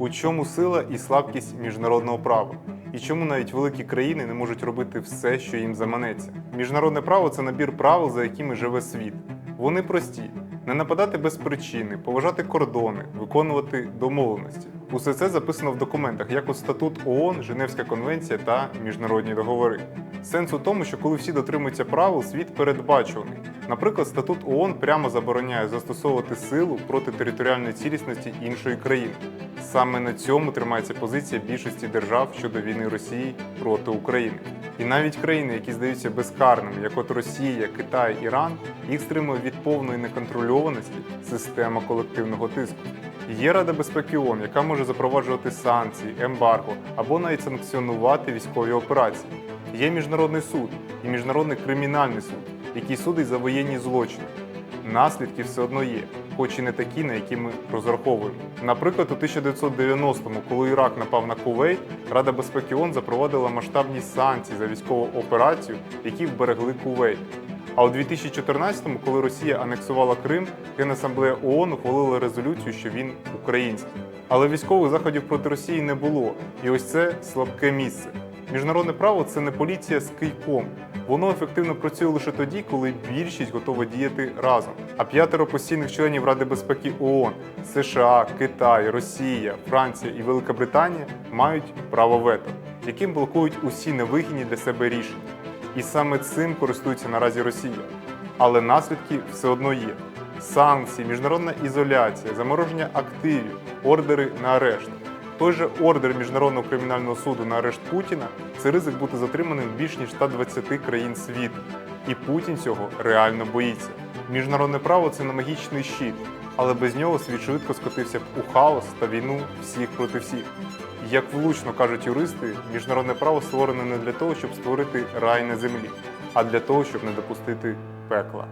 У чому сила і слабкість міжнародного права? І чому навіть великі країни не можуть робити все, що їм заманеться? Міжнародне право це набір правил, за якими живе світ. Вони прості: не нападати без причини, поважати кордони, виконувати домовленості. Усе це записано в документах, як от статут ООН, Женевська конвенція та міжнародні договори. Сенс у тому, що коли всі дотримуються правил, світ передбачуваний. Наприклад, статут ООН прямо забороняє застосовувати силу проти територіальної цілісності іншої країни. Саме на цьому тримається позиція більшості держав щодо війни Росії проти України. І навіть країни, які здаються безкарними, як от Росія, Китай, Іран, їх стримує від повної неконтрольованості система колективного тиску. Є Рада безпеки ООН, яка може запроваджувати санкції, ембарго або навіть санкціонувати військові операції. Є міжнародний суд і міжнародний кримінальний суд, який судить за воєнні злочини. Наслідки все одно є, хоч і не такі, на які ми розраховуємо. Наприклад, у 1990-му, коли Ірак напав на Кувейт, Рада безпеки ООН запровадила масштабні санкції за військову операцію, які вберегли Кувейт. А у 2014-му, коли Росія анексувала Крим, Генасамблея ООН ухвалила резолюцію, що він український. Але військових заходів проти Росії не було, і ось це слабке місце. Міжнародне право це не поліція з кийком. Воно ефективно працює лише тоді, коли більшість готова діяти разом. А п'ятеро постійних членів Ради безпеки ООН США, Китай, Росія, Франція і Велика Британія мають право вето, яким блокують усі невигідні для себе рішення. І саме цим користується наразі Росія. Але наслідки все одно є: санкції, міжнародна ізоляція, замороження активів, ордери на арешт. Той же ордер Міжнародного кримінального суду на арешт Путіна це ризик бути затриманим в більш ніж 120 країн світу. І Путін цього реально боїться. Міжнародне право це не магічний щит, але без нього світ швидко скотився б у хаос та війну всіх проти всіх. Як влучно кажуть юристи, міжнародне право створене не для того, щоб створити рай на землі, а для того, щоб не допустити пекла.